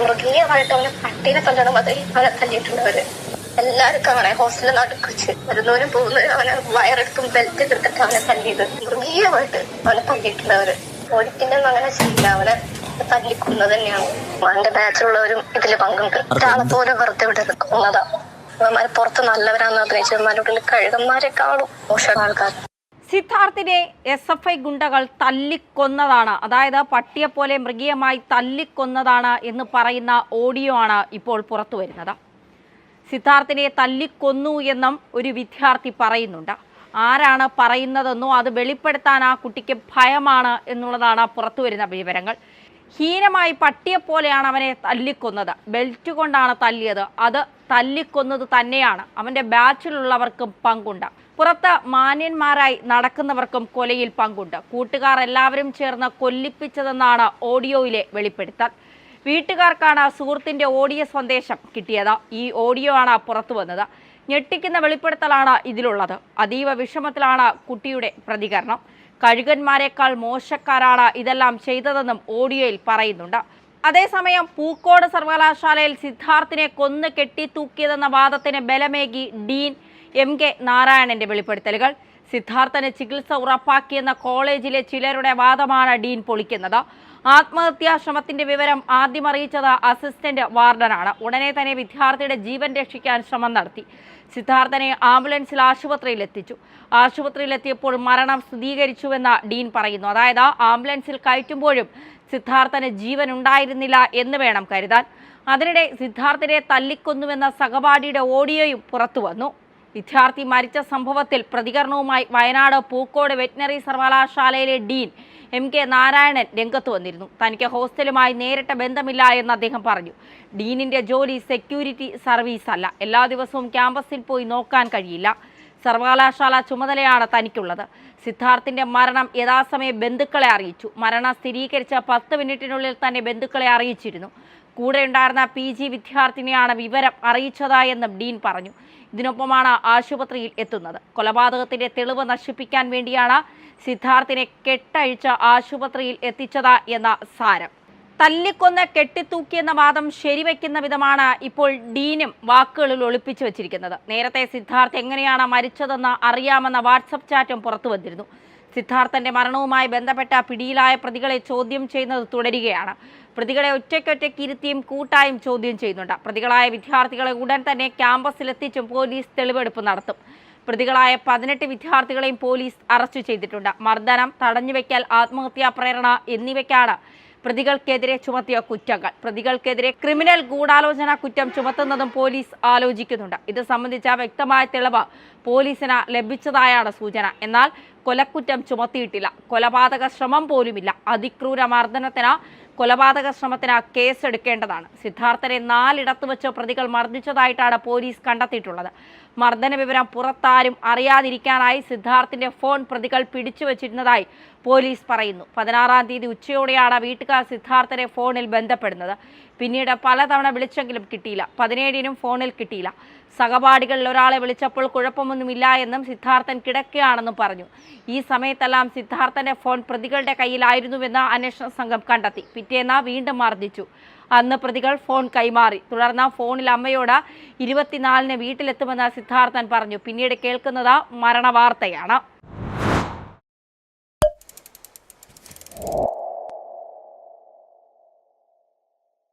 മൃഗീയമായിട്ട് അവനെ പട്ടീനെ കൊണ്ടാണ് മതി അവനെ തല്ലിയിട്ടുള്ളവര് എല്ലാവർക്കും അങ്ങനെ ഹോസ്റ്റലിൽ നടുക്ക് വെച്ച് വരുന്നവരും പോകുന്നവരും അവനെ വയറെടുത്തും ബെൽറ്റ് എടുത്തിട്ട് അവനെ തല്ലിയത്. മൃഗീയമായിട്ട് അവനെ തല്ലിയിട്ടുള്ളവര് ഒരിക്കലും അങ്ങനെ ചെയ്യില്ല. അവനെ തല്ലിക്കുന്നത് തന്നെയാണ്. അവന്റെ ബാച്ചിലുള്ളവരും ഇതിൽ പങ്കുണ്ട് ഒരാളെ പോലെ വെറുതെ വിടരുത്. കൊന്നതാ അവന്മാര് പുറത്ത് നല്ലവരാന്ന് അഭിനയിച്ചു അവന്മാരുടെ ഉള്ളിൽ കഴുകന്മാരെക്കാളും മോശം ആൾക്കാർ സിദ്ധാർത്ഥിനെ എസ് എഫ് ഐ ഗുണ്ടകൾ തല്ലിക്കൊന്നതാണ്. അതായത് പട്ടിയെ പോലെ മൃഗീയമായി തല്ലിക്കൊന്നതാണ് എന്ന് പറയുന്ന ഓഡിയോ ആണ് ഇപ്പോൾ പുറത്തു വരുന്നത്. സിദ്ധാർത്ഥിനെ തല്ലിക്കൊന്നു എന്നും ഒരു വിദ്യാർത്ഥി പറയുന്നുണ്ട്. ആരാണ് പറയുന്നതെന്നോ അത് വെളിപ്പെടുത്താൻ ആ കുട്ടിക്ക് ഭയമാണ് എന്നുള്ളതാണ് പുറത്തു വരുന്ന വിവരങ്ങൾ. ഹീനമായി പട്ടിയെ പോലെയാണ് അവനെ തല്ലിക്കൊന്നത്. ബെൽറ്റ് കൊണ്ടാണ് തല്ലിയത്. അത് തല്ലിക്കൊന്നത് തന്നെയാണ്. അവന്റെ ബാച്ചിലുള്ളവർക്കും പങ്കുണ്ട്. പുറത്ത് മാന്യന്മാരായി നടക്കുന്നവർക്കും കൊലയിൽ പങ്കുണ്ട്. കൂട്ടുകാർ എല്ലാവരും ചേർന്ന് കൊല്ലിപ്പിച്ചതെന്നാണ് ഓഡിയോയിലെ വെളിപ്പെടുത്തൽ. വീട്ടുകാർക്കാണ് സുഹൃത്തിന്റെ ഓഡിയോ സന്ദേശം കിട്ടിയത്. ഈ ഓഡിയോ ആണ് പുറത്തു വന്നത്. ഞെട്ടിക്കുന്ന വെളിപ്പെടുത്തലാണ് ഇതിലുള്ളത്. അതീവ വിഷമത്തിലാണ് കുട്ടിയുടെ പ്രതികരണം. കഴുകന്മാരെക്കാൾ മോശക്കാരാണ് ഇതെല്ലാം ചെയ്തതെന്നും ഓഡിയോയിൽ പറയുന്നുണ്ട്. അതേസമയം പൂക്കോട് സർവകലാശാലയിൽ സിദ്ധാർത്ഥിനെ കൊന്നു കെട്ടിത്തൂക്കിയതെന്ന വാദത്തിന് ബലമേകി ഡീൻ എം കെ നാരായണന്റെ വെളിപ്പെടുത്തലുകൾ. സിദ്ധാർത്ഥന് ചികിത്സ ഉറപ്പാക്കിയെന്ന കോളേജിലെ ചിലരുടെ വാദമാണ് ഡീൻ പൊളിക്കുന്നത്. ആത്മഹത്യാശ്രമത്തിന്റെ വിവരം ആദ്യം അറിയിച്ചത് അസിസ്റ്റന്റ് വാർഡനാണ്. ഉടനെ തന്നെ വിദ്യാർത്ഥിയുടെ ജീവൻ രക്ഷിക്കാൻ ശ്രമം നടത്തി. സിദ്ധാർത്ഥനെ ആംബുലൻസിൽ ആശുപത്രിയിൽ എത്തിച്ചു. ആശുപത്രിയിൽ എത്തിയപ്പോൾ മരണം സ്ഥിരീകരിച്ചുവെന്ന് ഡീൻ പറയുന്നു. അതായത് ആംബുലൻസിൽ കയറ്റുമ്പോഴും സിദ്ധാർത്ഥന് ജീവൻ ഉണ്ടായിരുന്നില്ല എന്ന് വേണം കരുതാൻ. അതിനിടെ സിദ്ധാർത്ഥിനെ തല്ലിക്കൊന്നുവെന്ന സഹപാഠിയുടെ ഓഡിയോയും പുറത്തു വന്നു വിദ്യാർത്ഥി മരിച്ച സംഭവത്തിൽ പ്രതികരണവുമായി വയനാട് പൂക്കോട് വെറ്റിനറി സർവകലാശാലയിലെ ഡീൻ എം കെ നാരായണൻ രംഗത്ത് വന്നിരുന്നു. തനിക്ക് ഹോസ്റ്റലുമായി നേരിട്ട ബന്ധമില്ല എന്ന് അദ്ദേഹം പറഞ്ഞു. ഡീനിന്റെ ജോലി സെക്യൂരിറ്റി സർവീസ് അല്ല. എല്ലാ ദിവസവും ക്യാമ്പസിൽ പോയി നോക്കാൻ കഴിയില്ല. സർവകലാശാല ചുമതലയാണ് തനിക്കുള്ളത്. സിദ്ധാർത്ഥിന്റെ മരണം യഥാസമയം ബന്ധുക്കളെ അറിയിച്ചു. മരണം സ്ഥിരീകരിച്ച പത്ത് മിനിറ്റിനുള്ളിൽ തന്നെ ബന്ധുക്കളെ അറിയിച്ചിരുന്നു. കൂടെ ഉണ്ടായിരുന്ന പി ജി വിദ്യാർത്ഥിനിയാണ് വിവരം അറിയിച്ചതായെന്നും ഡീൻ പറഞ്ഞു. ഇതിനൊപ്പമാണ് ആശുപത്രിയിൽ എത്തുന്നത്. കൊലപാതകത്തിന്റെ തെളിവ് നശിപ്പിക്കാൻ വേണ്ടിയാണ് സിദ്ധാർത്ഥിനെ കെട്ടഴിച്ച് ആശുപത്രിയിൽ എത്തിച്ചത് എന്ന സാരം. തല്ലിക്കൊന്ന് കെട്ടിത്തൂക്കിയെന്ന വാദം ശരിവെക്കുന്ന വിധമാണ് ഇപ്പോൾ ഡീനും വാക്കുകളിൽ ഒളിപ്പിച്ചു വെച്ചിരിക്കുന്നത്. നേരത്തെ സിദ്ധാർത്ഥ് എങ്ങനെയാണ് മരിച്ചതെന്ന് അറിയാമെന്ന വാട്സപ്പ് ചാറ്റും പുറത്തു വന്നിരുന്നു. സിദ്ധാർത്ഥന്റെ മരണവുമായി ബന്ധപ്പെട്ട പിടിയിലായ പ്രതികളെ ചോദ്യം ചെയ്യുന്നത് തുടരുകയാണ്. പ്രതികളെ ഒറ്റയ്ക്കൊറ്റയ്ക്ക് ഇരുത്തിയും കൂട്ടായും ചോദ്യം ചെയ്യുന്നുണ്ട്. പ്രതികളായ വിദ്യാർത്ഥികളെ ഉടൻ തന്നെ ക്യാമ്പസിലെത്തിച്ചും പോലീസ് തെളിവെടുപ്പ് നടത്തും. പ്രതികളായ പതിനെട്ട് വിദ്യാർത്ഥികളെയും പോലീസ് അറസ്റ്റ് ചെയ്തിട്ടുണ്ട്. മർദ്ദനം തടഞ്ഞുവെക്കൽ ആത്മഹത്യാ പ്രേരണ എന്നിവയ്ക്കാണ് പ്രതികൾക്കെതിരെ ചുമത്തിയ കുറ്റങ്ങൾ. പ്രതികൾക്കെതിരെ ക്രിമിനൽ ഗൂഢാലോചന കുറ്റം ചുമത്തുന്നതും പോലീസ് ആലോചിക്കുന്നുണ്ട്. ഇത് സംബന്ധിച്ച വ്യക്തമായ തെളിവ് പോലീസിന് ലഭിച്ചതായാണ് സൂചന. എന്നാൽ കൊലക്കുറ്റം ചുമത്തിയിട്ടില്ല. കൊലപാതക ശ്രമം പോലുമില്ല. അതിക്രൂര മർദ്ദനത്തിന് കൊലപാതക ശ്രമത്തിന് കേസെടുക്കേണ്ടതാണ്. സിദ്ധാർത്ഥനെ നാലിടത്ത് വെച്ച് പ്രതികൾ മർദ്ദിച്ചതായിട്ടാണ് പോലീസ് കണ്ടെത്തിയിട്ടുള്ളത്. മർദ്ദന വിവരം പുറത്താരും അറിയാതിരിക്കാനായി സിദ്ധാർത്ഥിന്റെ ഫോൺ പ്രതികൾ പിടിച്ചു വച്ചിരുന്നതായി പോലീസ് പറയുന്നു. പതിനാറാം തീയതി ഉച്ചയോടെയാണ് വീട്ടുകാർ സിദ്ധാർത്ഥനെ ഫോണിൽ ബന്ധപ്പെടുന്നത്. പിന്നീട് പലതവണ വിളിച്ചെങ്കിലും കിട്ടിയില്ല. പതിനേഴിനും ഫോണിൽ കിട്ടിയില്ല. സഹപാഠികളിൽ ഒരാളെ വിളിച്ചപ്പോൾ കുഴപ്പമൊന്നുമില്ല എന്നും സിദ്ധാർത്ഥൻ കിടക്കുകയാണെന്നും പറഞ്ഞു. ഈ സമയത്തെല്ലാം സിദ്ധാർത്ഥന്റെ ഫോൺ പ്രതികളുടെ കയ്യിലായിരുന്നുവെന്ന് അന്വേഷണ സംഘം കണ്ടെത്തി. പിറ്റേന്ന് വീണ്ടും മർദ്ദിച്ചു. അന്ന് പ്രതികൾ ഫോൺ കൈമാറി. തുടർന്ന് ഫോണിൽ അമ്മയോട് ഇരുപത്തിനാലിന് വീട്ടിലെത്തുമെന്ന് സിദ്ധാർത്ഥൻ പറഞ്ഞു. പിന്നീട് കേൾക്കുന്നത് മരണവാർത്തയാണ്.